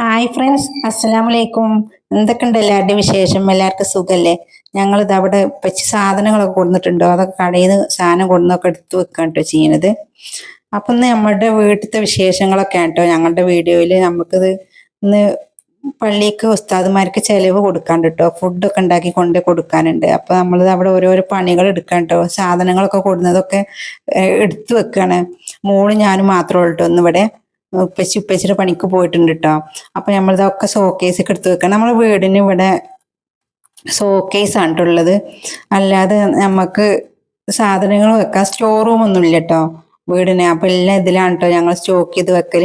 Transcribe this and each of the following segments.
Hi friends അസ്സലാമു വലൈക്കും എന്തൊക്കെയുണ്ട് എല്ലാവരുടെയും വിശേഷം? എല്ലാവർക്കും സുഖല്ലേ? ഞങ്ങളിത് അവിടെ വെച്ച് സാധനങ്ങളൊക്കെ കൊടുത്തിട്ടുണ്ടോ അതൊക്കെ കടയിൽ നിന്ന് സാധനം കൊടുന്നൊക്കെ എടുത്ത് വെക്കാൻ കേട്ടോ ചെയ്യണത്. അപ്പം ഇന്ന് നമ്മുടെ വീട്ടിലത്തെ വിശേഷങ്ങളൊക്കെ കേട്ടോ ഞങ്ങളുടെ വീഡിയോയിൽ നമുക്കിത് ഇന്ന് പള്ളിക്ക് ഉസ്താദുമാർക്ക് ചെലവ് കൊടുക്കാണ്ട് കേട്ടോ ഫുഡൊക്കെ ഉണ്ടാക്കി കൊണ്ട് കൊടുക്കാനുണ്ട്. അപ്പൊ നമ്മളിത് അവിടെ ഓരോരോ പണികൾ എടുക്കാൻ കേട്ടോ സാധനങ്ങളൊക്കെ കൊടുന്നതൊക്കെ എടുത്തു വെക്കാണ്. മോൾ ഞാനും മാത്രമേ ഉള്ളൂ ഇന്നിവിടെ. ഉപ്പച്ചി ഉപ്പച്ചിയുടെ പണിക്ക് പോയിട്ടുണ്ട് കേട്ടോ അപ്പൊ നമ്മളിതൊക്കെ ഷോക്കേസ് ഒക്കെ എടുത്ത് വെക്കണം. നമ്മളെ വീടിന് ഇവിടെ ഷോക്കേസ് ആണ് അല്ലാതെ നമുക്ക് സാധനങ്ങൾ വെക്കാൻ സ്റ്റോർ റൂം ഒന്നും ഇല്ല കേട്ടോ വീടിന്. അപ്പൊ എല്ലാം ഇതിലാണ് കേട്ടോ ഞങ്ങൾ സ്റ്റോക്ക് ചെയ്ത് വെക്കൽ.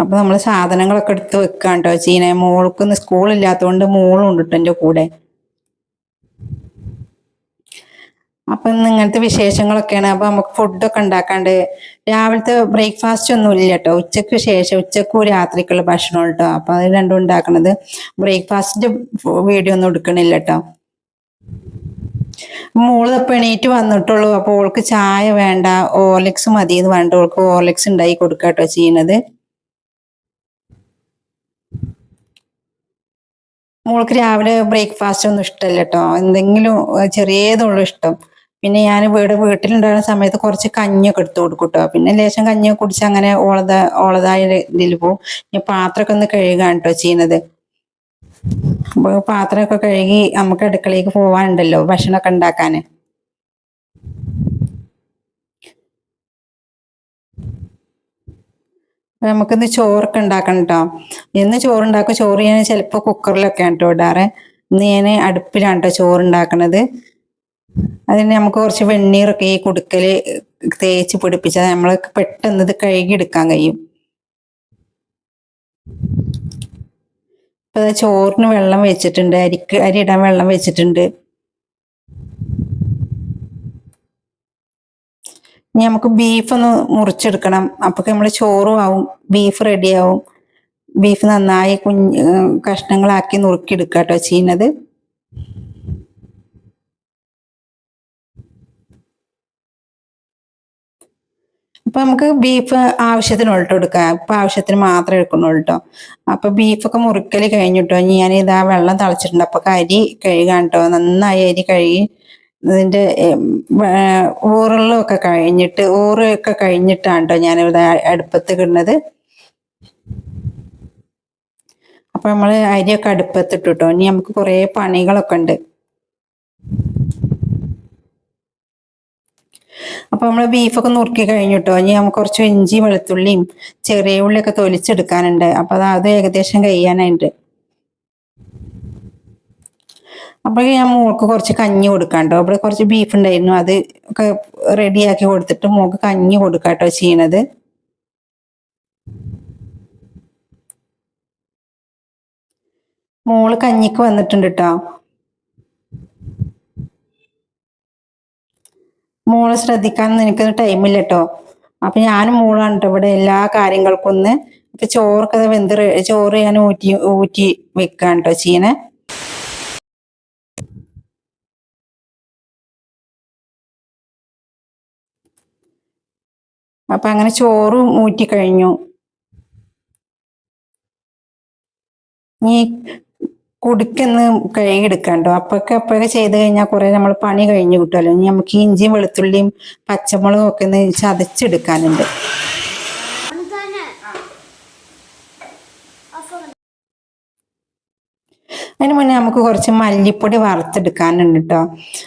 അപ്പൊ നമ്മൾ സാധനങ്ങളൊക്കെ എടുത്ത് വെക്കാൻ കേട്ടോ ചീന മോൾക്കൊന്ന് സ്കൂളില്ലാത്തതുകൊണ്ട് മോളും ഉണ്ട് കേട്ടോ എന്റെ കൂടെ. അപ്പൊ ഇന്ന് ഇങ്ങനത്തെ വിശേഷങ്ങളൊക്കെയാണ്. അപ്പൊ നമുക്ക് ഫുഡൊക്കെ ഉണ്ടാക്കാണ്ട് രാവിലത്തെ ബ്രേക്ക്ഫാസ്റ്റ് ഒന്നും ഇല്ല കേട്ടോ. ഉച്ചയ്ക്ക് ശേഷം ഉച്ചക്കും രാത്രിക്കുള്ള ഭക്ഷണം കേട്ടോ. അപ്പൊ അത് രണ്ടും ഉണ്ടാക്കണത്. ബ്രേക്ക്ഫാസ്റ്റിന്റെ വീഡിയോ ഒന്നും എടുക്കണില്ല കേട്ടോ. മോൾ ഇപ്പൊ എണീറ്റ് വന്നിട്ടുള്ളൂ. അപ്പൊ ഓൾക്ക് ചായ വേണ്ട ഓർലിക്സ് മതി എന്ന് പറഞ്ഞിട്ട് ഓൾക്ക് ഓർലിക്സ് ഉണ്ടായി കൊടുക്കുക കേട്ടോ ചെയ്യണത്. മോൾക്ക് രാവിലെ ബ്രേക്ക്ഫാസ്റ്റ് ഒന്നും ഇഷ്ടമല്ല കേട്ടോ. എന്തെങ്കിലും ചെറിയതുള്ളൂ ഇഷ്ടം. പിന്നെ ഞാൻ വീട് വീട്ടിലുണ്ടായിരുന്ന സമയത്ത് കുറച്ച് കഞ്ഞിയൊക്കെ എടുത്തു കൊടുക്കും കേട്ടോ പിന്നെ ലേശം കഞ്ഞിയൊക്കെ കുടിച്ച് അങ്ങനെ ഓളത ഓളതായ ഇതിൽ പോവും. ഞാൻ പാത്രമൊക്കെ ഒന്ന് കഴുകാണ് കേട്ടോ ചെയ്യുന്നത്. അപ്പൊ പാത്രമൊക്കെ കഴുകി നമുക്ക് അടുക്കളയിലേക്ക് പോവാനുണ്ടല്ലോ ഭക്ഷണമൊക്കെ ഉണ്ടാക്കാൻ നമുക്കിന്ന് ചോറൊക്കെ ഉണ്ടാക്കണം കേട്ടോ ഇന്ന് ചോറുണ്ടാക്കും ചോറ് ഞാൻ ചിലപ്പോൾ കുക്കറിലൊക്കെയാണ് കേട്ടോ ഇടാറ്. ഇന്ന് ഞാൻ അടുപ്പിലാണ് കേട്ടോ ചോറ് ഉണ്ടാക്കണത്. അതിന് നമുക്ക് കുറച്ച് വെണ്ണീറൊക്കെ ഈ കുടുക്കൽ തേച്ച് പിടിപ്പിച്ചാൽ നമ്മൾക്ക് പെട്ടെന്ന് ഇത് കഴുകി എടുക്കാൻ കഴിയും. ഇപ്പൊ ചോറിന് വെള്ളം വെച്ചിട്ടുണ്ട് അരിക്ക് അരി ഇടാൻ വെള്ളം വെച്ചിട്ടുണ്ട്. ഇനി നമുക്ക് ബീഫ് ഒന്ന് മുറിച്ചെടുക്കണം. അപ്പൊ നമ്മൾ ചോറും ആവും ബീഫ് റെഡിയാവും ബീഫ് നന്നായി കുഞ്ഞ് കഷ്ണങ്ങളാക്കി നുറുക്കിയെടുക്കുക കേട്ടോ ചെയ്യുന്നത്. അപ്പൊ നമുക്ക് ബീഫ് ആവശ്യത്തിന് ആവശ്യത്തിനുള്ള എടുക്കാം ഇപ്പൊ ആവശ്യത്തിന് മാത്രമേ എടുക്കുന്നുള്ളൂ കേട്ടോ അപ്പൊ ബീഫൊക്കെ മുറിക്കൽ കഴിഞ്ഞിട്ടോ. ഞാൻ ഇതാ വെള്ളം തളിച്ചിട്ടുണ്ട്. അപ്പൊ അരി കഴുകാൻ കേട്ടോ നന്നായി അരി കഴുകി ഇതിന്റെ ഊറുള്ളൊക്കെ കഴിഞ്ഞിട്ട് ഊറൊക്കെ കഴിഞ്ഞിട്ടാണ് കേട്ടോ ഞാൻ ഇവിടെ അടുപ്പത്ത് കിടുന്നത് അപ്പൊ നമ്മൾ അരിയൊക്കെ അടുപ്പത്തിട്ടു കേട്ടോ ഇനി നമുക്ക് കുറെ പണികളൊക്കെ ഉണ്ട്. അപ്പൊ നമ്മൾ ബീഫൊക്കെ നുറുക്കി കഴിഞ്ഞു കേട്ടോ ഇനി നമുക്ക് കുറച്ച് ഇഞ്ചി വെളുത്തുള്ളിയും ചെറിയ ഉള്ളിയൊക്കെ തൊലിച്ചെടുക്കാനുണ്ട്. അപ്പൊ അത് അത് ഏകദേശം കഴിയാനായിട്ട്. അപ്പോൾ ഞാൻ മോൾക്ക് കുറച്ച് കഞ്ഞി കൊടുക്കാണ്ടോ അവിടെ കുറച്ച് ബീഫ് ഉണ്ടായിരുന്നു. അത് ഒക്കെ റെഡിയാക്കി കൊടുത്തിട്ട് മോൾക്ക് കഞ്ഞി കൊടുക്കാട്ടോ ചെയ്യണത്. മോൾ കഞ്ഞിക്ക് വന്നിട്ടുണ്ട് കേട്ടോ മോളെ ശ്രദ്ധിക്കാനൊന്നും എനിക്കൊന്നും ടൈമില്ല കേട്ടോ അപ്പൊ ഞാനും മോളാണ് കേട്ടോ ഇവിടെ എല്ലാ കാര്യങ്ങൾക്കും ഒന്ന് ഇപ്പൊ ചോറൊക്കെ വെന്ത് ചോറ് ഞാൻ ഊറ്റി ഊറ്റി വെക്കാൻ കേട്ടോ ചീനെ അപ്പൊ അങ്ങനെ ചോറും ഊറ്റി കഴിഞ്ഞു. ഇനി കുടുക്കൊന്ന് കഴുകിയെടുക്കാണ്ടോ അപ്പൊക്കെ അപ്പൊക്കെ ചെയ്ത് കഴിഞ്ഞാൽ കുറെ നമ്മൾ പണി കഴിഞ്ഞു കിട്ടുമല്ലോ ഇനി നമുക്ക് ഇഞ്ചിയും വെളുത്തുള്ളിയും പച്ചമുളകും ഒക്കെ ഒന്ന് ചതച്ചെടുക്കാനുണ്ട്. അതിന് മുന്നേ നമുക്ക് കുറച്ച് മല്ലിപ്പൊടി വറുത്തെടുക്കാനുണ്ട് കേട്ടോ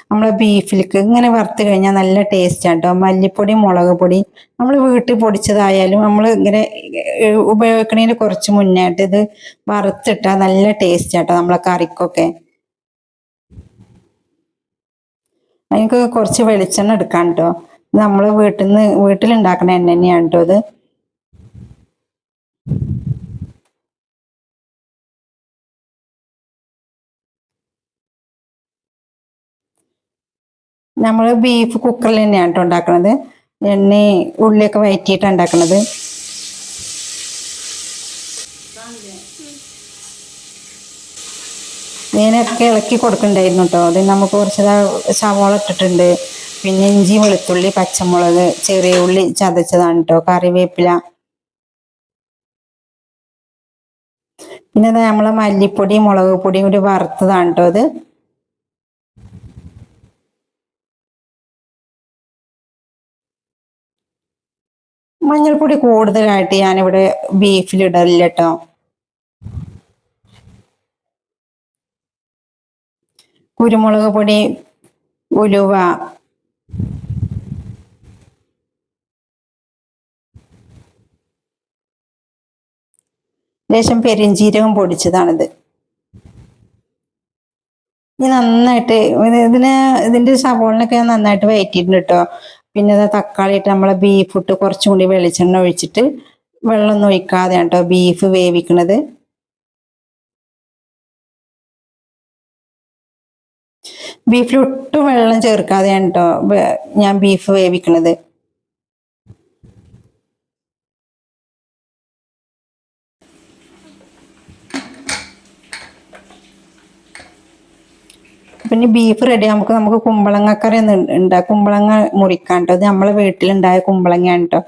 നമ്മൾ ബീഫിലേക്ക് ഇങ്ങനെ വറുത്ത് കഴിഞ്ഞാൽ നല്ല ടേസ്റ്റാണ് കേട്ടോ മല്ലിപ്പൊടി മുളക് പൊടി നമ്മൾ വീട്ടിൽ പൊടിച്ചതായാലും നമ്മൾ ഇങ്ങനെ ഉപയോഗിക്കണതിന് കുറച്ച് മുന്നായിട്ട് ഇത് വറുത്തിട്ടാൽ നല്ല ടേസ്റ്റ് കേട്ടോ നമ്മളെ കറിക്കൊക്കെ. എനിക്ക് കുറച്ച് വെളിച്ചെണ്ണ എടുക്കാൻ കേട്ടോ നമ്മൾ വീട്ടിൽ നിന്ന് വീട്ടിലുണ്ടാക്കുന്ന എണ്ണ തന്നെയാണ് കേട്ടോ ഇത്. നമ്മൾ ബീഫ് കുക്കറിൽ തന്നെയാണ് കേട്ടോ ഉണ്ടാക്കുന്നത് എണ്ണ ഉള്ളിയൊക്കെ വയറ്റിയിട്ടാണ് ഉണ്ടാക്കുന്നത് ഇതിനൊക്കെ ഇളക്കി കൊടുക്കണ്ടായിരുന്നു കേട്ടോ അത് നമുക്ക് കുറച്ച് സവോള ഇട്ടിട്ടുണ്ട്. പിന്നെ ഇഞ്ചി വെളുത്തുള്ളി പച്ചമുളക് ചെറിയ ഉള്ളി ചതച്ചതാണ് കേട്ടോ കറിവേപ്പില. പിന്നെ നമ്മളെ മല്ലിപ്പൊടി മുളക് പൊടിയും കൂടി വറുത്തതാണ് കേട്ടോ അത്. മഞ്ഞൾപ്പൊടി കൂടുതലായിട്ട് ഞാനിവിടെ ബീഫിലിടലില്ല കേട്ടോ കുരുമുളക് പൊടി ഉലുവ. ലേശം പെരിഞ്ചീരകം പൊടിച്ചതാണിത്. ഇനി നന്നായിട്ട് ഇത് ഇതിന് ഇതിന്റെ സവോളിനൊക്കെ ഞാൻ നന്നായിട്ട് വയറ്റിയിട്ടുണ്ട് കേട്ടോ പിന്നെ ഇത് തക്കാളി ഇട്ട് നമ്മളെ ബീഫ് ഇട്ട് കുറച്ചും കൂടി വെളിച്ചെണ്ണ ഒഴിച്ചിട്ട് വെള്ളമൊന്നും ഒഴിക്കാതെ കേട്ടോ ബീഫ് വേവിക്കണത്. ബീഫിൽ ഒട്ടും വെള്ളം ചേർക്കാതെയാണ് കേട്ടോ ഞാൻ ബീഫ് വേവിക്കണത്. പിന്നെ ബീഫ് റെഡി നമുക്ക് നമുക്ക് കുമ്പളങ്ങക്കറി ഉണ്ടാകും ഉണ്ടാ കുമ്പളങ്ങ മുറിക്കാണ്ടോ അത് നമ്മളെ വീട്ടിലുണ്ടായ കുമ്പളങ്ങയാണ് കേട്ടോ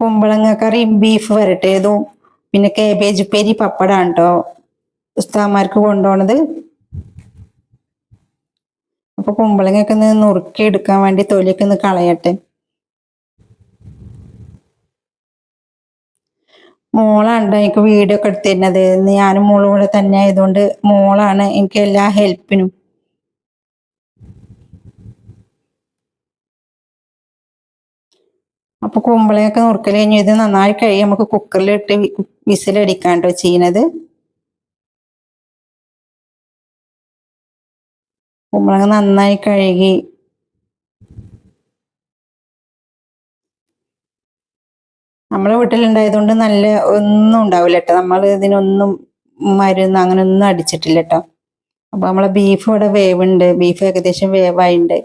കുമ്പളങ്ങക്കറിയും ബീഫ് വരട്ടേതും പിന്നെ കേബേജ് ഉപ്പേരി പപ്പടാണ് കേട്ടോ ഉസ്താമാർക്ക് കൊണ്ടുപോണത് അപ്പൊ കുമ്പളങ്ങയൊക്കെ ഒന്ന് നുറുക്കി എടുക്കാൻ വേണ്ടി തൊലിയൊക്കെ ഒന്ന് കളയട്ടെ. മോളാണ് എനിക്ക് വീഡിയോ ഒക്കെ എടുത്തു തരുന്നത്. ഞാനും മോളും കൂടെ തന്നെ ആയതുകൊണ്ട് മോളാണ് എനിക്ക് എല്ലാ ഹെൽപ്പിനും അപ്പൊ കുമ്പളയൊക്കെ നുറുക്കൽ കഴിഞ്ഞ് ഇത് നന്നായി കഴിയും നമുക്ക് കുക്കറിലിട്ട് വിസിലടിക്കാണ്ടോ ചെയ്യണത് കുമ്പളങ്ങ നന്നായി കഴുകി. നമ്മളെ വീട്ടിലുണ്ടായതുകൊണ്ട് നല്ല ഒന്നും ഉണ്ടാവില്ല കേട്ടോ നമ്മൾ ഇതിനൊന്നും മരുന്ന് അങ്ങനെ ഒന്നും അടിച്ചിട്ടില്ല കേട്ടോ അപ്പൊ നമ്മളെ ബീഫ് ഇവിടെ വേവുണ്ട്. ബീഫ് ഏകദേശം വേവായിണ്ട്.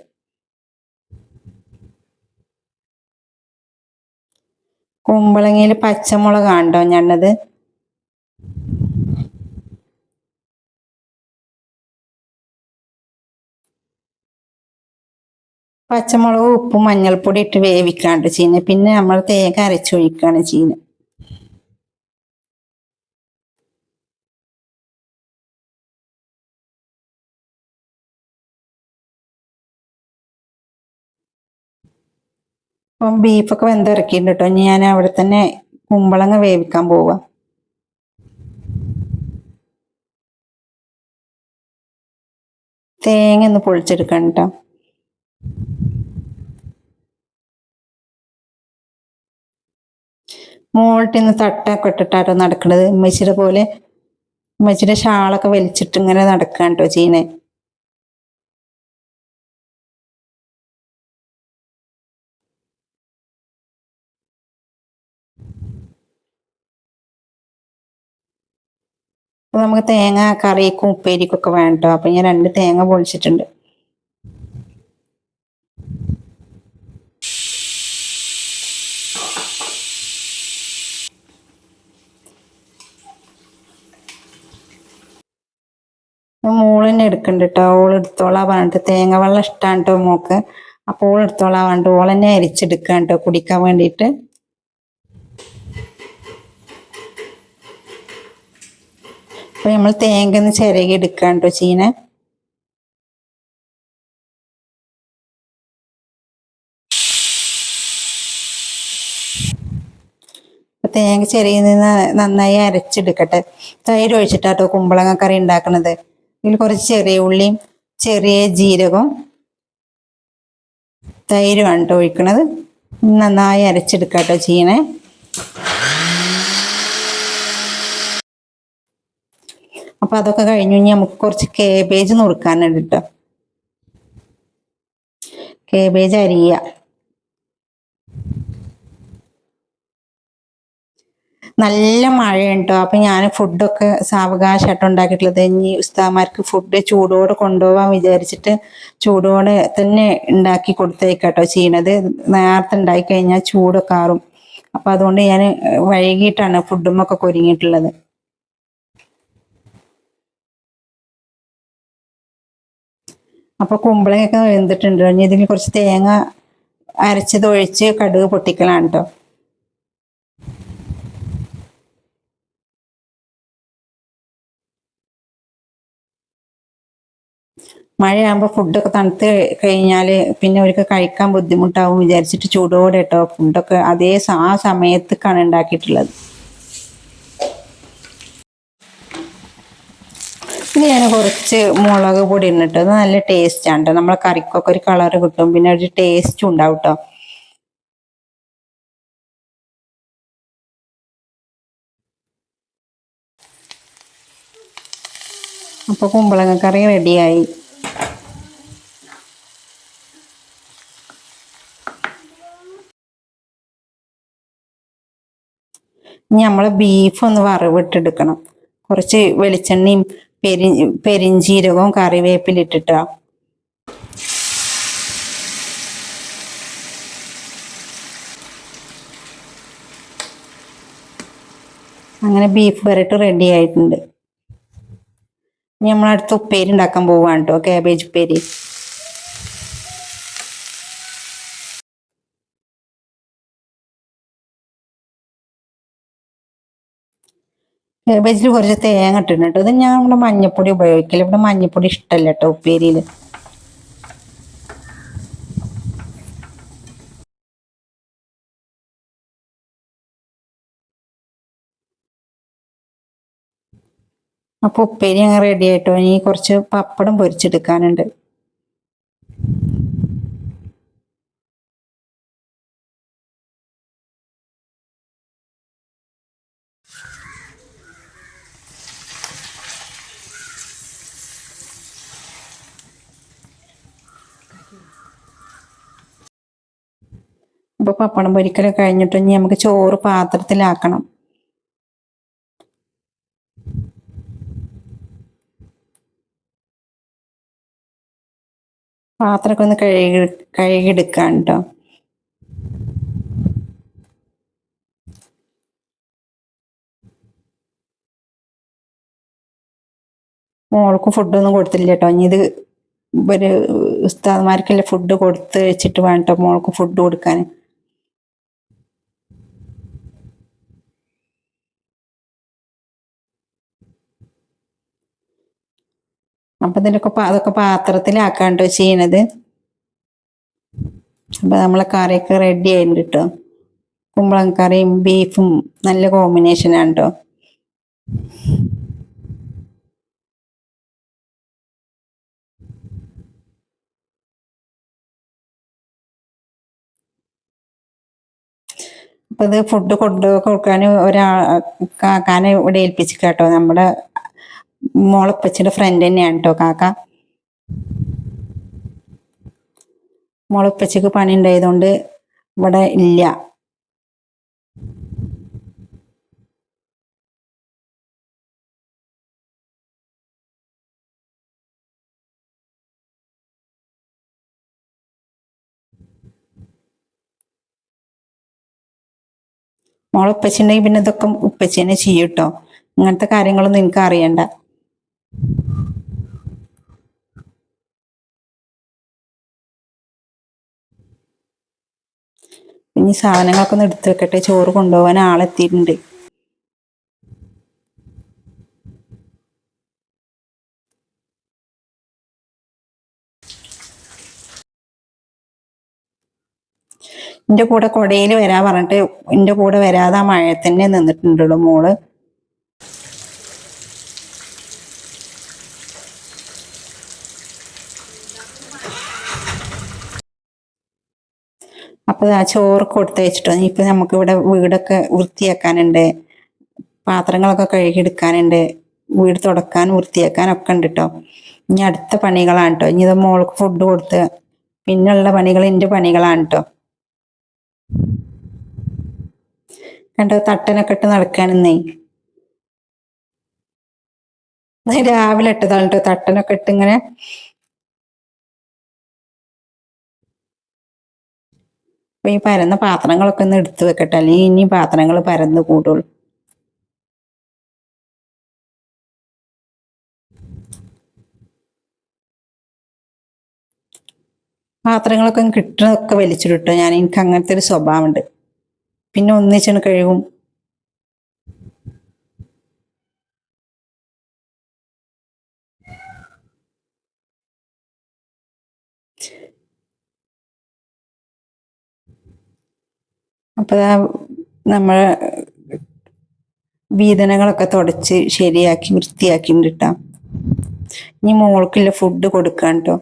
കുമ്പളങ്ങയിൽ പച്ചമുളകാണ്ടോ ഞാനത് പച്ചമുളക് ഉപ്പും മഞ്ഞൾപ്പൊടി ഇട്ട് വേവിക്കാണ്ട് ചെയ്യുന്നത് പിന്നെ നമ്മൾ തേങ്ങ അരച്ചൊഴിക്കാണ് ചെയ്യുന്നത് അപ്പം ബീഫൊക്കെ വെന്തിറക്കിയിട്ടുണ്ട് കേട്ടോ ഞാൻ അവിടെ തന്നെ കുമ്പളങ്ങ വേവിക്കാൻ പോവുക തേങ്ങ ഒന്ന് പൊളിച്ചെടുക്കണം കേട്ടോ മോൾട്ടിൽ നിന്ന് തട്ടൊക്കെ ഇട്ടിട്ടാട്ടോ നടക്കണത്? ഉമ്മച്ചിയുടെ പോലെ ഉമ്മച്ചിയുടെ ഷാളൊക്കെ വലിച്ചിട്ട് ഇങ്ങനെ നടക്കാൻ കേട്ടോ ചെയ്യണേ. നമുക്ക് തേങ്ങ കറിക്കും ഉപ്പേരിക്കും ഒക്കെ വേണ്ടോ. അപ്പൊ ഞാൻ രണ്ട് തേങ്ങ പൊളിച്ചിട്ടുണ്ട്. തന്നെ എടുക്കണ്ട കേട്ടോ ഓൾ എടുത്തോളാ പറഞ്ഞിട്ട് തേങ്ങ വെള്ളം ഇഷ്ടമാണ് കേട്ടോ മോക്ക്. അപ്പോൾ ഓൾ എടുത്തോളാ പറഞ്ഞിട്ട് ഓൾ തന്നെ അരിച്ചെടുക്കാൻ കേട്ടോ കുടിക്കാൻ വേണ്ടിയിട്ട് അപ്പൊ നമ്മൾ തേങ്ങ ഒന്ന് ചിരകി എടുക്കാൻ കേട്ടോ ചീന തേങ്ങ ചെറിയ നിന്ന് നന്നായി അരച്ചെടുക്കട്ടെ. തൈര് ഒഴിച്ചിട്ടാട്ടോ കുമ്പളങ്ങ കറി ഉണ്ടാക്കണത്. ഇതിൽ കുറച്ച് ചെറിയ ഉള്ളിയും ചെറിയ ജീരകവും തൈരുമാണ് കേട്ടോ ഒഴിക്കണത്. നന്നായി അരച്ചെടുക്കാട്ടോ ചെയ്യണേ. അപ്പൊ അതൊക്കെ കഴിഞ്ഞു കഴിഞ്ഞാൽ നമുക്ക് കുറച്ച് കേബേജ് നുറുക്കാനുണ്ട് കേട്ടോ കേബേജ് അരിയ. നല്ല മഴയുണ്ട്. അപ്പൊ അപ്പം ഞാൻ ഫുഡൊക്കെ സാവകാശമായിട്ട് ഉണ്ടാക്കിയിട്ടുള്ളത്. ഇനി ഉസ്താമാർക്ക് ഫുഡ് ചൂടോടെ കൊണ്ടുപോകാൻ വിചാരിച്ചിട്ട് ചൂടോടെ തന്നെ ഉണ്ടാക്കി കൊടുത്തേക്കാട്ടോ ചെയ്യണത്. നേരത്തെ ഉണ്ടാക്കി കഴിഞ്ഞാൽ ചൂടൊക്കെ ആറും അപ്പം അതുകൊണ്ട് ഞാൻ വൈകിട്ടാണ് ഫുഡുമൊക്കെ ഒരുങ്ങിയിട്ടുള്ളത്. അപ്പോൾ കുമ്പളങ്ങയൊക്കെ വെന്തിട്ടുണ്ട്. ഇനി ഇതിൽ കുറച്ച് തേങ്ങ അരച്ചത് ഒഴിച്ച് കടുക് പൊട്ടിക്കലാണ് കേട്ടോ മഴയാകുമ്പോൾ ഫുഡൊക്കെ തണുത്ത് കഴിഞ്ഞാൽ പിന്നെ അവർക്ക് കഴിക്കാൻ ബുദ്ധിമുട്ടാവും വിചാരിച്ചിട്ട് ചൂടോടെ കേട്ടോ ഫുഡൊക്കെ അതേ ആ സമയത്തേക്കാണ് ഉണ്ടാക്കിയിട്ടുള്ളത് ഇത് ഞാൻ കുറച്ച് മുളക് പൊടി ഇട്ടിട്ട് നല്ല ടേസ്റ്റ് ആണ് കേട്ടോ നമ്മളെ കറിക്കൊക്കെ ഒരു കളർ കിട്ടും. പിന്നെ ഒരു ടേസ്റ്റും ഉണ്ടാവും കേട്ടോ അപ്പോൾ കുമ്പളങ്ങ കറി റെഡിയായി നമ്മൾ ബീഫ് ഒന്ന് വറവിട്ടെടുക്കണം. കുറച്ച് വെളിച്ചെണ്ണയും പെരി പെരിഞ്ചീരകവും കറിവേപ്പിലിട്ടിട്ടാ അങ്ങനെ ബീഫ് വരട്ട് റെഡി ആയിട്ടുണ്ട്. നമ്മൾ ഉപ്പേരി ഉണ്ടാക്കാൻ പോവാണ് കേട്ടോ കാബേജ് ഉപ്പേരി. കാബേജിൽ കുറച്ച് തേങ്ങ ഇട്ടിട്ടുണ്ട് ഇത് ഞാൻ ഇവിടെ മഞ്ഞപ്പൊടി ഉപയോഗിക്കില്ല ഇവിടെ മഞ്ഞപ്പൊടി ഇഷ്ടമല്ല കേട്ടോ ഉപ്പേരിയിൽ അപ്പോൾ ഉപ്പേരി അങ്ങ് റെഡി ആയിട്ടോ. ഇനി കുറച്ച് പപ്പടം പൊരിച്ചെടുക്കാനുണ്ട്. അപ്പോൾ പപ്പടം പൊരിക്കൽ കഴിഞ്ഞിട്ട് ഇനി നമുക്ക് ചോറ് പാത്രത്തിലാക്കണം. പാത്രമൊക്കെ ഒന്ന് കഴുകി കഴുകിയെടുക്കാൻ കേട്ടോ. മോൾക്ക് ഫുഡൊന്നും കൊടുത്തില്ല കേട്ടോ. ഇനി ഇത് ഒരു ഉസ്താദ്മാർക്കല്ലേ ഫുഡ് കൊടുത്ത് വെച്ചിട്ട് വേണം കേട്ടോ മോൾക്ക് ഫുഡ് കൊടുക്കാൻ. അപ്പൊ ഇതിലൊക്കെ അതൊക്കെ പാത്രത്തിലാക്കാണ്ടോ ചെയ്യണത്? അപ്പൊ നമ്മളെ കറിയൊക്കെ റെഡി ആയിട്ടുണ്ട് കേട്ടോ കുമ്പളങ്ങ കറിയും ബീഫും നല്ല കോമ്പിനേഷനാണ് കേട്ടോ അപ്പൊ ഇത് ഫുഡ് കൊണ്ടു കൊടുക്കാൻ ഒരാ കാക്കാനെ ഇവിടെ ഏൽപ്പിച്ചു കേട്ടോ നമ്മുടെ മോളപ്പച്ചിന്റെ ഫ്രണ്ട് തന്നെയാണ് കേട്ടോ കാക്ക. മോളപ്പച്ചക്ക് പണി ഉണ്ടായതുകൊണ്ട് ഇവിടെ ഇല്ല. മോളെ ഉപ്പച്ചി ഉണ്ടെങ്കിൽ പിന്നെ ഇതൊക്കെ ഉപ്പച്ചേനെ ചെയ്യൂട്ടോ ചെയ്യും ഇങ്ങനത്തെ കാര്യങ്ങളൊന്നും എനിക്ക് അറിയണ്ട. ഇനി സാധനങ്ങളൊക്കെ ഒന്ന് എടുത്തു വെക്കട്ടെ. ചോറ് കൊണ്ടുപോകാൻ ആളെത്തിയിട്ടുണ്ട്. എന്റെ കൂടെ കൊടയിൽ വരാൻ പറഞ്ഞിട്ട് എന്റെ കൂടെ വരാതെ മഴ തന്നെ നിന്നിട്ടുണ്ടല്ലോ മോൾ. അപ്പോൾ ആ ചോറ് കൊടുത്ത് വെച്ചിട്ടോ നമുക്ക് ഇവിടെ വീടൊക്കെ വൃത്തിയാക്കാനുണ്ട്. പാത്രങ്ങളൊക്കെ കഴുകിയെടുക്കാനുണ്ട് വീട് തുടക്കാൻ വൃത്തിയാക്കാൻ ഒക്കെ ഉണ്ട് കേട്ടോ ഇനി അടുത്ത പണികളാണ് കേട്ടോ ഇനി ഇത് മോൾക്ക് ഫുഡ് കൊടുത്ത് പിന്നെയുള്ള പണികൾ എന്റെ പണികളാണ് കേട്ടോ കണ്ടോ തട്ടനൊക്കെ ഇട്ട് നടക്കാനെന്നേ രാവിലെ ഇട്ടതാണ് കേട്ടോ തട്ടനൊക്കെ ഇട്ട് ഇങ്ങനെ അപ്പൊ ഈ പരന്ന പാത്രങ്ങളൊക്കെ ഒന്ന് എടുത്തു വെക്കട്ടെ. അല്ലെങ്കിൽ ഇനി പാത്രങ്ങൾ പരന്ന് കൂടുള്ളൂ. പാത്രങ്ങളൊക്കെ കിട്ടുന്നതൊക്കെ വലിച്ചിട്ടോ ഞാൻ എനിക്ക് അങ്ങനത്തെ ഒരു സ്വഭാവമുണ്ട് പിന്നെ ഒന്നിച്ചാണ് കഴുകും. അപ്പോൾ നമ്മൾ വീതനകളൊക്കെ തുടച്ച് ശരിയാക്കി വൃത്തിയാക്കി കിട്ടാം ഇനി മോൾക്കുള്ള ഫുഡ് കൊടുക്കാം കേട്ടോ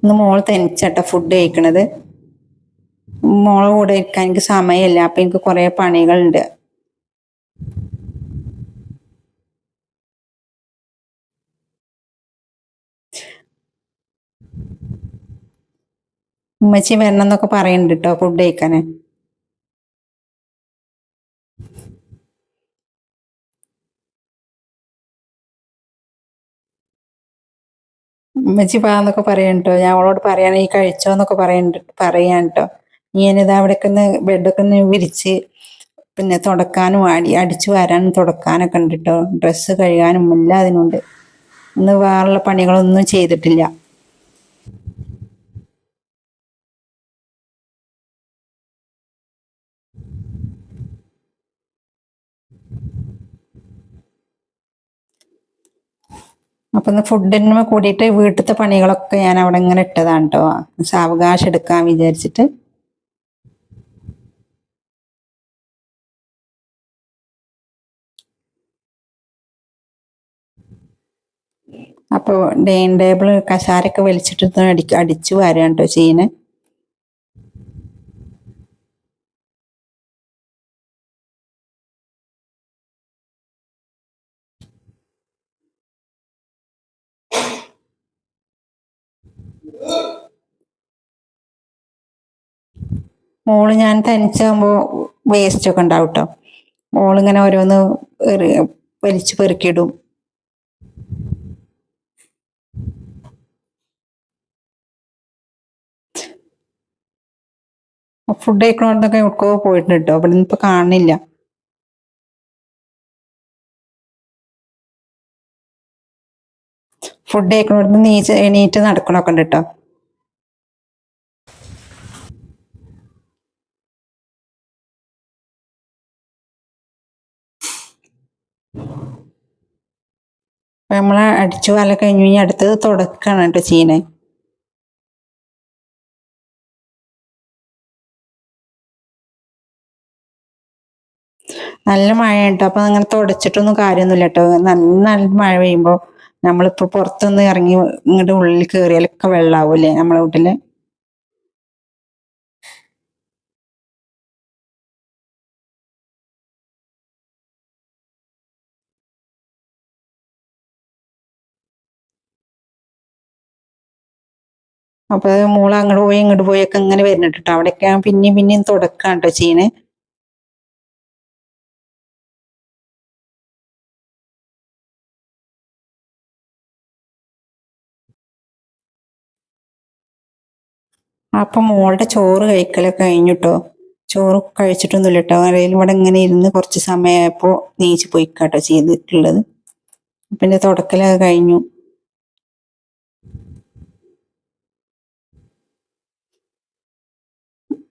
ഇന്ന് മോൾ തനിച്ചട്ട ഫുഡ് കഴിക്കണത്. മോളെ കൂടെ ഇരിക്കാൻ എനിക്ക് സമയമില്ല അപ്പൊ എനിക്ക് കുറെ പണികളുണ്ട്. ഉമ്മച്ചി വരണം എന്നൊക്കെ പറയുന്നുണ്ട് കേട്ടോ ഫുഡ് കഴിക്കാന് ഉമ്മച്ചി പാന്നൊക്കെ പറയാൻ കേട്ടോ ഞാൻ അവളോട് പറയാൻ ഈ കഴിച്ചോ എന്നൊക്കെ പറയുന്നുണ്ട് പറയാൻ കേട്ടോ ഞാനിത് അവിടേക്ക് ഒന്ന് ബെഡൊക്കെ ഒന്ന് വിരിച്ച് പിന്നെ തുടക്കാനും അടി അടിച്ചു വരാനും തുടക്കാനൊക്കെ ഉണ്ട് കേട്ടോ ഡ്രസ്സ് കഴുകാനും എല്ലാം അതിനുണ്ട്. ഇന്ന് വേറുള്ള പണികളൊന്നും ചെയ്തിട്ടില്ല. അപ്പൊ ഇന്ന് ഫുഡിന് കൂടിയിട്ട് വീട്ടിലത്തെ പണികളൊക്കെ ഞാൻ അവിടെ ഇങ്ങനെ ഇട്ടതാണ് കേട്ടോ സാവകാശം എടുക്കാൻ വിചാരിച്ചിട്ട്. അപ്പോൾ ഡൈനിങ് ടേബിൾ കസാരൊക്കെ വലിച്ചിട്ട് അടി അടിച്ചു വരാൻ കേട്ടോ മോൾ ഞാൻ തനിച്ചാകുമ്പോൾ വേസ്റ്റ് ഒക്കെ ഉണ്ടാവും കേട്ടോ മോളിങ്ങനെ ഓരോന്ന് വലിച്ചു പെറുക്കിയിടും. ഫുഡ് കഴിക്കണോടത്തൊക്കെ എവിടെക്കോ പോയിട്ടുണ്ട് കേട്ടോ അവിടെ നിന്ന് ഇപ്പൊ കാണുന്നില്ല. ഫുഡ് കഴിക്കണോടത്ത് നീച്ച് എണീറ്റ് നടക്കണൊക്കെ ഉണ്ട് കേട്ടോ നമ്മളെ അടിച്ചു വാല കഴിഞ്ഞു കഴിഞ്ഞാൽ അടുത്തത് തുടക്കാണ് കേട്ടോ ചെയ്യുന്നത് നല്ല മഴ കേട്ടോ. അപ്പൊ അങ്ങനെ തുടച്ചിട്ടൊന്നും കാര്യമൊന്നുമില്ല കേട്ടോ. നല്ല നല്ല മഴ പെയ്യുമ്പോ നമ്മളിപ്പോ പുറത്തൊന്ന് ഇറങ്ങി ഇങ്ങോട്ട് ഉള്ളിൽ കയറിയാലൊക്കെ വെള്ളാവൂലേ നമ്മളെ വീട്ടിൽ. അപ്പൊ മോൾ അങ്ങോട്ട് പോയി ഇങ്ങോട്ട് പോയൊക്കെ ഇങ്ങനെ വരുന്നുണ്ട് കേട്ടോ അവിടെയൊക്കെ പിന്നെയും പിന്നെയും തുടക്കാണ് കേട്ടോ ചെയ്യണേ. അപ്പം മോളുടെ ചോറ് കഴിക്കലൊക്കെ കഴിഞ്ഞിട്ടോ ചോറ് കഴിച്ചിട്ടൊന്നുമില്ല കേട്ടോ അരയിൽ ഇവിടെ ഇങ്ങനെ ഇരുന്ന് കുറച്ച് സമയമായപ്പോൾ നീച്ച് പോയിക്കാട്ടോ ചെയ്തിട്ടുള്ളത്. പിന്നെ തുടക്കലൊക്കെ കഴിഞ്ഞു.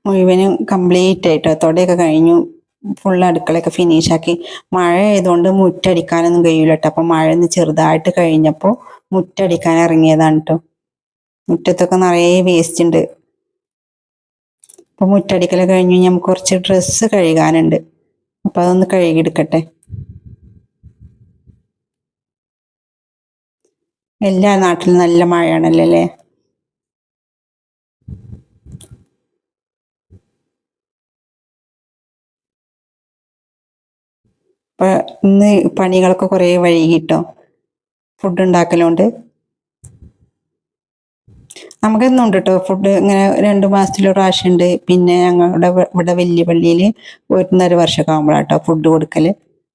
മുഴുവനും കംപ്ലീറ്റ് ആയിട്ടോ. തൊടയൊക്കെ കഴിഞ്ഞു. ഫുൾ അടുക്കളയൊക്കെ ഫിനിഷ് ആക്കി. മഴ ആയതുകൊണ്ട് മുറ്റടിക്കാനൊന്നും കഴിയില്ല കേട്ടോ അപ്പൊ മഴ ഒന്ന് ചെറുതായിട്ട് കഴിഞ്ഞപ്പോൾ മുറ്റടിക്കാൻ ഇറങ്ങിയതാണ് കേട്ടോ മുറ്റത്തൊക്കെ നിറയെ വേസ്റ്റ് ഉണ്ട് അപ്പൊ മുറ്റടിക്കൽ കഴിഞ്ഞു നമുക്ക് കുറച്ച് ഡ്രസ്സ് കഴുകാനുണ്ട്. അപ്പൊ അതൊന്ന് കഴുകിയെടുക്കട്ടെ. എല്ലാ നാട്ടിലും നല്ല മഴയാണല്ലോ അല്ലേ? അപ്പൊ ഇന്ന് പണികളൊക്കെ കുറേ വൈകിട്ടോ. ഫുഡ് ഉണ്ടാക്കലുണ്ട്. നമുക്കെന്നുണ്ട് കേട്ടോ ഫുഡ് ഇങ്ങനെ രണ്ട് മാസത്തിലൊരു പ്രാവശ്യം ഉണ്ട് പിന്നെ ഞങ്ങളുടെ ഇവിടെ വലിയ പള്ളിയിൽ ഒന്നര വർഷമൊക്കെ ആകുമ്പോഴാട്ടോ ഫുഡ് കൊടുക്കൽ.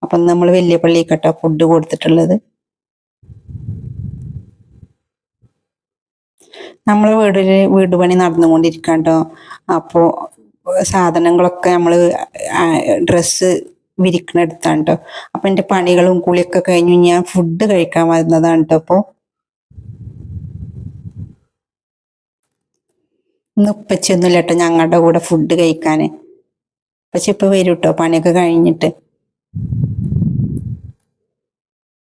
അപ്പം നമ്മൾ വലിയ പള്ളിയിൽ കേട്ടോ ഫുഡ് കൊടുത്തിട്ടുള്ളത്. നമ്മളെ വീടിൽ വീട് പണി നടന്നുകൊണ്ടിരിക്കാം കേട്ടോ അപ്പോൾ സാധനങ്ങളൊക്കെ നമ്മൾ ഡ്രസ്സ് വിരിക്കണെടുത്താണ് കേട്ടോ അപ്പം എന്റെ പണികളും കുളിയൊക്കെ കഴിഞ്ഞു. ഞാൻ ഫുഡ് കഴിക്കാൻ വരുന്നതാണ് കേട്ടോ അപ്പോൾ ഇന്ന് ഉപ്പച്ചൊന്നുമില്ല കേട്ടോ ഞങ്ങളുടെ കൂടെ ഫുഡ് കഴിക്കാൻ പക്ഷെ ഇപ്പം വരും കേട്ടോ പണിയൊക്കെ കഴിഞ്ഞിട്ട്.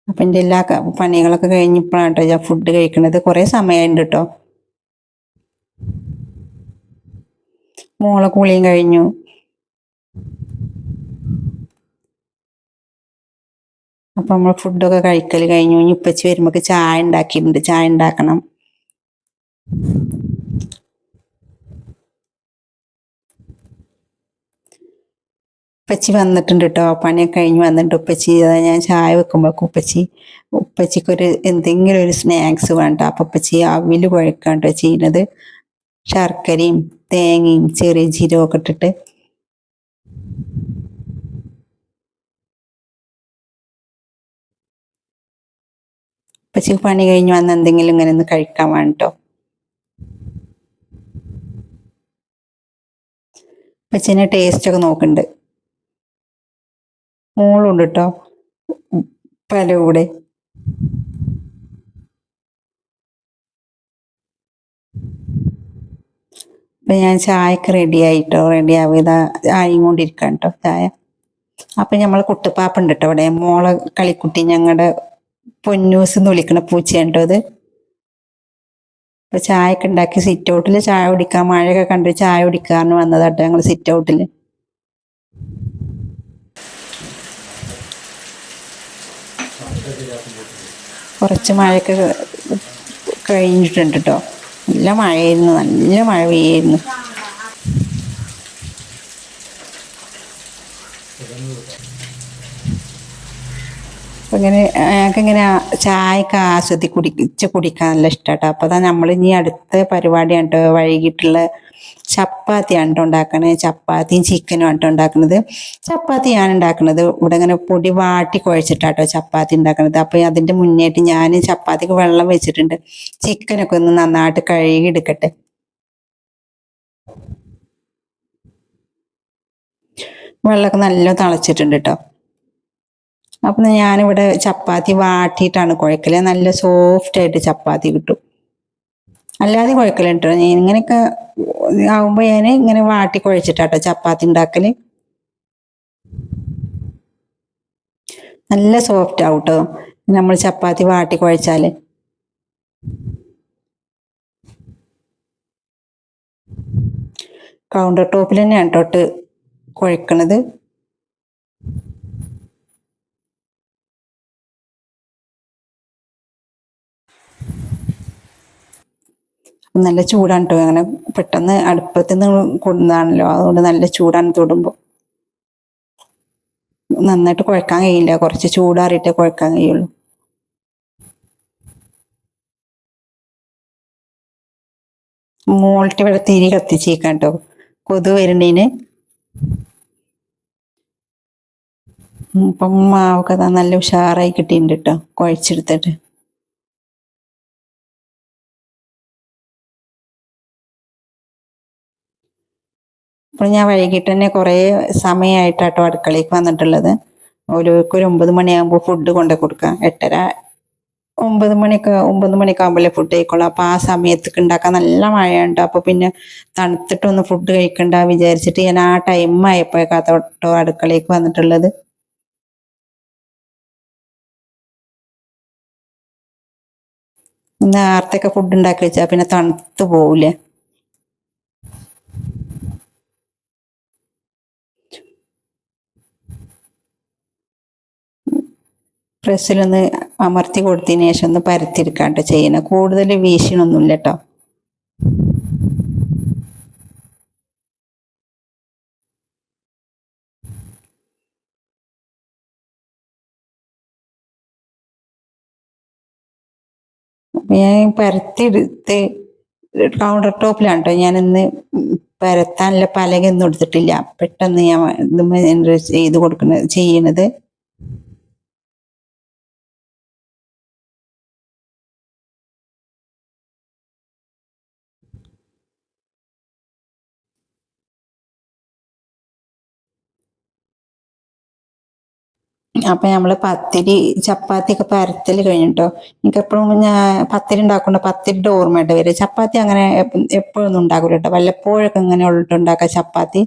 അപ്പം എന്റെ എല്ലാ പണികളൊക്കെ കഴിഞ്ഞപ്പോഴാണ് കേട്ടോ ഞാൻ ഫുഡ് കഴിക്കണത്. കുറേ സമയമുണ്ട് കേട്ടോ. മോളെ കുളിയും കഴിഞ്ഞു. അപ്പം നമ്മൾ ഫുഡൊക്കെ കഴിക്കൽ കഴിഞ്ഞു ഇനി ഉപ്പച്ചി വരുമ്പോൾ ചായ ഉണ്ടാക്കിയിട്ടുണ്ട്. ചായ ഉണ്ടാക്കണം. ഉപ്പച്ചി വന്നിട്ടുണ്ട് കേട്ടോ പണിയൊക്കെ കഴിഞ്ഞ് വന്നിട്ട് ഉപ്പച്ചി. ഞാൻ ചായ വെക്കുമ്പോൾ ഉപ്പച്ചി ഉപ്പച്ചിക്കൊരു എന്തെങ്കിലും ഒരു സ്നാക്സ് വേണ്ട. അപ്പം ഉപ്പച്ചി അവിൽ കുഴക്കാണ്ടോ ചെയ്യുന്നത്. ശർക്കരയും തേങ്ങയും ചെറിയ ജീരകമൊക്കെ ഇട്ടിട്ട് ഉപ്പച്ചി പണി കഴിഞ്ഞു വന്ന് എന്തെങ്കിലും ഇങ്ങനെ ഒന്ന് കഴിക്കാൻ വേണ്ടോ? ഉപ്പച്ചിനെ ടേസ്റ്റ് ഒക്കെ നോക്കുന്നുണ്ട് മോളുണ്ട് കേട്ടോ പല കൂടെ. അപ്പൊ ഞാൻ ചായക്ക് റെഡി ആയിട്ടോ? റെഡി ആവിത ആയും കൊണ്ടിരിക്കാം കേട്ടോ ചായ. അപ്പൊ നമ്മൾ കുട്ടിപ്പാപ്പുണ്ട് കേട്ടോ അവിടെ മോളെ കളിക്കുട്ടി ഞങ്ങളുടെ പൊന്നൂസ് എന്ന് വിളിക്കണ പൂച്ചയുണ്ടോ കേട്ടോ അത്. അപ്പൊ ഒക്കെ ഉണ്ടാക്കി സിറ്റ് ഔട്ടിൽ ചായ കുടിക്കാൻ മഴയൊക്കെ കണ്ട് ചായ കുടിക്കാന്ന് വന്നതാട്ടോ ഞങ്ങൾ സിറ്റ് ഔട്ടിൽ കുറച്ച് മഴയൊക്കെ കഴിഞ്ഞിട്ടുണ്ട് കേട്ടോ നല്ല മഴയായിരുന്നു. നല്ല മഴ പെയ്യായിരുന്നു. അപ്പൊ ഇങ്ങനെ ഇങ്ങനെ ചായയൊക്കെ ആസ്വദി കുടിച്ച് കുടിക്കാൻ നല്ല ഇഷ്ടമാട്ടോ അപ്പോൾ അതാ നമ്മൾ ഇനി അടുത്ത പരിപാടിയാണ് കേട്ടോ വൈകിട്ടുള്ള ചപ്പാത്തി കേട്ടോ ഉണ്ടാക്കണേ? ചപ്പാത്തിയും ചിക്കനും ആണ് ഉണ്ടാക്കുന്നത് ചപ്പാത്തി ഞാൻ ഉണ്ടാക്കുന്നത് ഇവിടെ ഇങ്ങനെ പൊടി വാട്ടി കുഴച്ചിട്ടാട്ടോ ചപ്പാത്തി ഉണ്ടാക്കുന്നത് അപ്പോൾ അതിന്റെ മുന്നേറ്റ് ഞാൻ ചപ്പാത്തിക്ക് വെള്ളം വെച്ചിട്ടുണ്ട്. ചിക്കനൊക്കെ ഒന്ന് നന്നായിട്ട് കഴുകി എടുക്കട്ടെ. വെള്ളമൊക്കെ നല്ല തിളച്ചിട്ടുണ്ട് കേട്ടോ അപ്പം ഞാനിവിടെ ചപ്പാത്തി വാട്ടിയിട്ടാണ് കുഴക്കൽ. നല്ല സോഫ്റ്റ് ആയിട്ട് ചപ്പാത്തി കിട്ടും. അല്ലാതെ കുഴക്കലുണ്ട് കേട്ടോ. ഞാൻ ഇങ്ങനെയൊക്കെ ആവുമ്പോൾ ഞാൻ ഇങ്ങനെ വാട്ടി കുഴച്ചിട്ടാട്ടോ ചപ്പാത്തി ഉണ്ടാക്കൽ. നല്ല സോഫ്റ്റ് ആവും കേട്ടോ നമ്മൾ ചപ്പാത്തി വാട്ടി കുഴച്ചാൽ. കൗണ്ടർ ടോപ്പിൽ തന്നെയാണ് തൊട്ട് കുഴക്കണത്. നല്ല ചൂടാണ് കേട്ടോ അങ്ങനെ പെട്ടെന്ന് അടുപ്പത്ത് നിന്ന് കൊടുന്നതാണല്ലോ അതുകൊണ്ട് നല്ല ചൂടാണ് തൊടുമ്പോൾ നന്നായിട്ട് കുഴക്കാൻ കഴിയില്ല. കുറച്ച് ചൂടാറിയിട്ടേ കുഴക്കാൻ കഴിയുള്ളൂ. മോൾട്ട് ഇവിടെ തിരി കത്തിച്ചേക്കാം കേട്ടോ കൊതു വരുന്നതിന്. ഇപ്പം മാവൊക്കെ നല്ല ഉഷാറായി കിട്ടിയിട്ടുണ്ട് കേട്ടോ കുഴച്ചെടുത്തിട്ട്. അപ്പോൾ ഞാൻ വൈകിട്ട് തന്നെ കുറേ സമയമായിട്ടാട്ടോ അടുക്കളയ്ക്ക് വന്നിട്ടുള്ളത്. ഒരു ഒമ്പത് മണിയാകുമ്പോൾ ഫുഡ് കൊണ്ട് കൊടുക്കാം. എട്ടര ഒമ്പത് മണിക്ക് ഒമ്പത് മണിയൊക്കെ ആകുമ്പോഴേ ഫുഡ് കഴിക്കുള്ളൂ. അപ്പോൾ ആ സമയത്തേക്ക് ഉണ്ടാക്കാൻ നല്ല മഴയുണ്ട്. അപ്പോൾ പിന്നെ തണുത്തിട്ടൊന്ന് ഫുഡ് കഴിക്കണ്ട വിചാരിച്ചിട്ട് ഞാൻ ആ ടൈം ആയപ്പോഴേക്കാത്തോട്ടോ അടുക്കളയ്ക്ക് വന്നിട്ടുള്ളത്. നേരത്തെ ഒക്കെ ഫുഡ് ഉണ്ടാക്കി വെച്ചാൽ പിന്നെ തണുത്ത് പോവില്ലേ പ്രസ്സിലൊന്ന് അമർത്തി കൊടുത്തതിന് ശേഷം ഒന്ന് പരത്തിയെടുക്കാണ്ട് ചെയ്യണം. കൂടുതൽ വീശിനൊന്നുമില്ല കേട്ടോ ഞാൻ പരത്തിയെടുത്ത് കൗണ്ടർ ടോപ്പിലാണ് കേട്ടോ ഞാൻ ഇന്ന് പരത്താനുള്ള പലകൊന്നും എടുത്തിട്ടില്ല. പെട്ടെന്ന് ഞാൻ ഇത് ചെയ്ത് കൊടുക്കുന്നത് ചെയ്യണത്. അപ്പൊ നമ്മൾ പത്തിരി ചപ്പാത്തി ഒക്കെ പരത്തൽ കഴിഞ്ഞിട്ടോ. എനിക്ക് എപ്പോഴും ഞാൻ പത്തിരി ഉണ്ടാക്കുന്നുണ്ട് പത്തിരിയുടെ ഓർമ്മയുണ്ട് വരെ. ചപ്പാത്തി അങ്ങനെ എപ്പോഴൊന്നും ഉണ്ടാക്കില്ല കേട്ടോ വല്ലപ്പോഴൊക്കെ ഇങ്ങനെ ഉണ്ടാക്കുക ചപ്പാത്തി.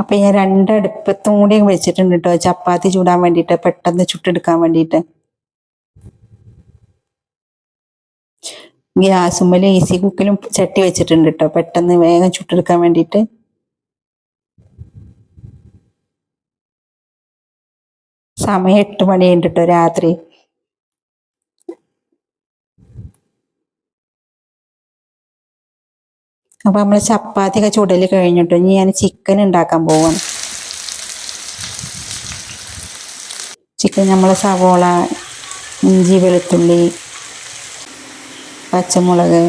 അപ്പൊ ഞാൻ രണ്ടടുപ്പത്തും കൂടി വെച്ചിട്ടുണ്ട് കേട്ടോ ചപ്പാത്തി ചൂടാൻ വേണ്ടിയിട്ട് പെട്ടെന്ന് ചുട്ടെടുക്കാൻ വേണ്ടിയിട്ട്. ഗ്യാസുമ്മലും ഈസി കുക്കിലും ചട്ടി വെച്ചിട്ടുണ്ട് കേട്ടോ പെട്ടെന്ന് വേഗം ചുട്ടെടുക്കാൻ വേണ്ടിയിട്ട് സമയം എട്ട് മണിയുണ്ട് കേട്ടോ രാത്രി. അപ്പൊ നമ്മൾ ചപ്പാത്തി ഒക്കെ ചുടൽ കഴിഞ്ഞിട്ടോ ഇനി ഞാൻ ചിക്കൻ ഉണ്ടാക്കാൻ പോവാണ്. ചിക്കൻ നമ്മളെ സവോള ഇഞ്ചി വെളുത്തുള്ളി പച്ചമുളക്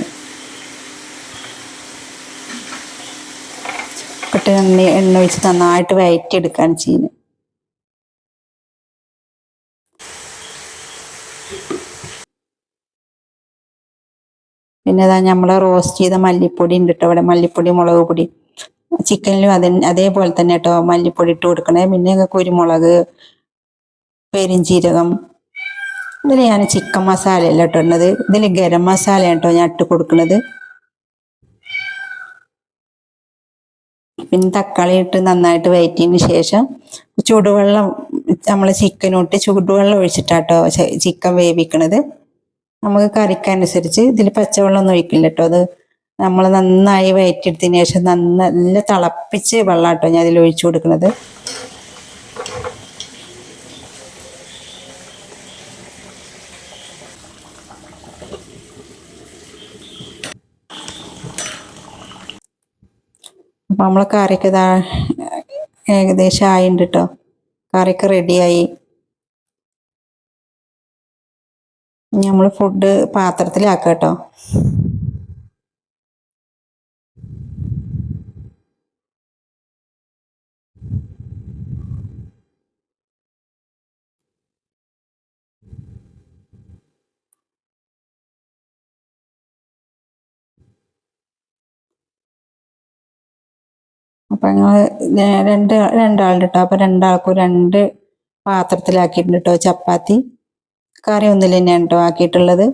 ഇട്ട് എണ്ണ എണ്ണ ഒഴിച്ച് നന്നായിട്ട് വയറ്റിയെടുക്കാൻ ചെയ്യുന്നത്. പിന്നെ അതാ നമ്മൾ റോസ്റ്റ് ചെയ്ത മല്ലിപ്പൊടി ഉണ്ട് കേട്ടോ. ഇവിടെ മല്ലിപ്പൊടി മുളക് പൊടി. ചിക്കനിലും അതെ അതേപോലെ തന്നെ കേട്ടോ. മല്ലിപ്പൊടി ഇട്ട് കൊടുക്കണേ. പിന്നെ കുരുമുളക് പെരിഞ്ചീരകം ഇതിൽ ഞാൻ ചിക്കൻ മസാല അല്ല ഇടുന്നത് ഇതിൽ ഗരം മസാല കേട്ടോ ഞാൻ ഇട്ട് കൊടുക്കുന്നത്. പിന്നെ തക്കാളി ഇട്ട് നന്നായിട്ട് വയറ്റിയതിന് ശേഷം ചൂടുവെള്ളം നമ്മൾ ചിക്കനോട്ട് ചൂടുവെള്ളം ഒഴിച്ചിട്ടാട്ടോ ചിക്കൻ വേവിക്കണത്. നമുക്ക് കറിക്കനുസരിച്ച് ഇതിൽ പച്ചവെള്ളം ഒന്നും ഒഴിക്കില്ല കേട്ടോ. അത് നമ്മൾ നന്നായി വയറ്റിയെടുത്തതിന് ശേഷം നല്ല തിളപ്പിച്ച് വെള്ളം കേട്ടോ ഞാൻ അതിൽ ഒഴിച്ചു കൊടുക്കുന്നത്. അപ്പം നമ്മൾ കറിക്ക് ഇതാ ഏകദേശം ആയിണ്ട് കേട്ടോ കറിക്ക് റെഡിയായി. നമ്മൾ ഫുഡ് പാത്രത്തിലാക്കാം കേട്ടോ അപ്പം ഞങ്ങൾ രണ്ട് രണ്ടാളുണ്ട് കേട്ടോ അപ്പം രണ്ടാൾക്കും രണ്ട് പാത്രത്തിലാക്കിയിട്ടുണ്ട് കേട്ടോ ചപ്പാത്തി. കറി ഒന്നിൽ തന്നെയാണ് കേട്ടോ ആക്കിയിട്ടുള്ളത്.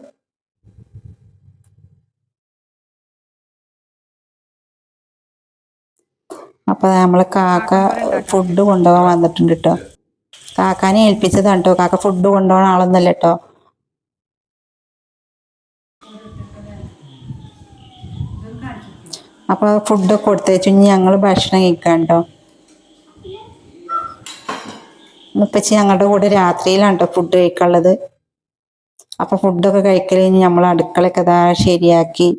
അപ്പൊ നമ്മളെ കാക്ക ഫുഡ് കൊണ്ടുപോകാൻ വന്നിട്ടുണ്ട് കേട്ടോ കാക്കാനെ ഏൽപ്പിച്ചതാണ് കേട്ടോ കാക്ക ഫുഡ് കൊണ്ടുപോകണ ആളൊന്നല്ല കേട്ടോ അപ്പൊ ഫുഡ് കൊടുത്തേച്ചു. ഇനി ഞങ്ങൾ ഭക്ഷണം കഴിക്കാം കേട്ടോ ഇപ്പച്ചി ഞങ്ങളുടെ കൂടെ രാത്രിയിലാണ് ഫുഡ് കഴിക്കാനുള്ളത് അപ്പോൾ ഫുഡൊക്കെ കഴിക്കൽ നമ്മൾ അടുക്കളയൊക്കെ ഇതാ ശരിയാക്കി.